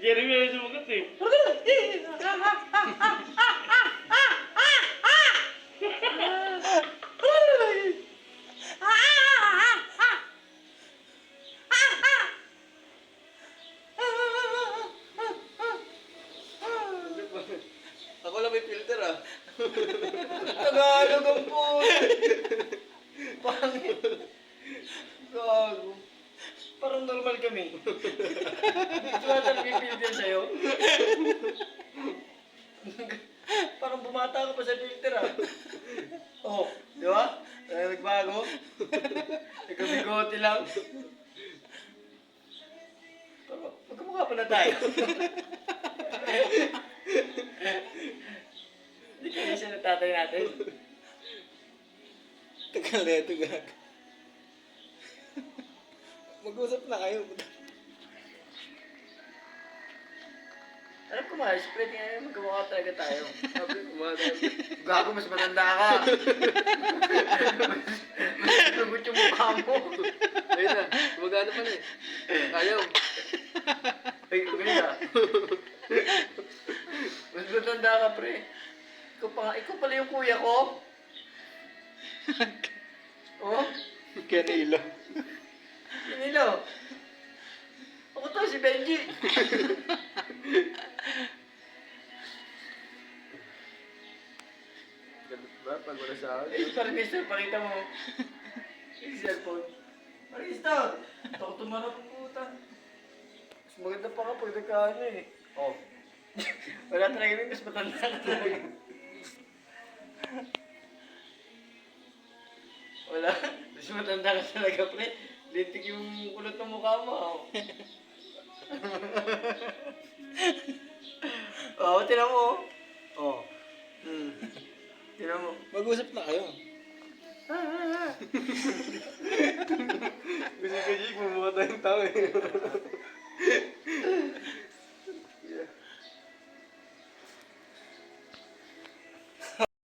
Jeremy ayaw sumagot eh. Ako lang may filter ah. Tagalog ang po. Pangit. Gago. Parang normal kami. pa sa filter ah. Oh, di ba? Ay, nagbago. Nagkabigote lang. Pero magkamukha pa na tayo. Hindi kaya siya ng tatay natin. Tagal na ito, gag. Mag-usap na kayo. Alam ko mga spread nga yun, magkamukha talaga tayo. Sabi ko, mga gago, mas matanda ka. mas lugot yung mukha mo. Ayun na, gumagana pa na eh. Ayaw. Ay, ganyan ah. Mas matanda ka, pre. Ikaw, pa, nga- ikaw pala yung kuya ko. oh, Kanilo. Nilo. Ako to, si Benji. Ganun ba? Pag wala sa akin. Eh, parang mister, pakita mo. Yung cellphone. Parang mister, ito ako tumarap ang puta. Mas maganda pa ka pag nagkaano eh. Oh. Wala talaga yun, mas matanda ka talaga. Wala. Mas matanda ka talaga, pre. Lintik yung kulot ng mukha mo. Oh, oh tinan mo. Mag-usap na kayo. Gusto ko, Jake, mumukha tayong tao eh.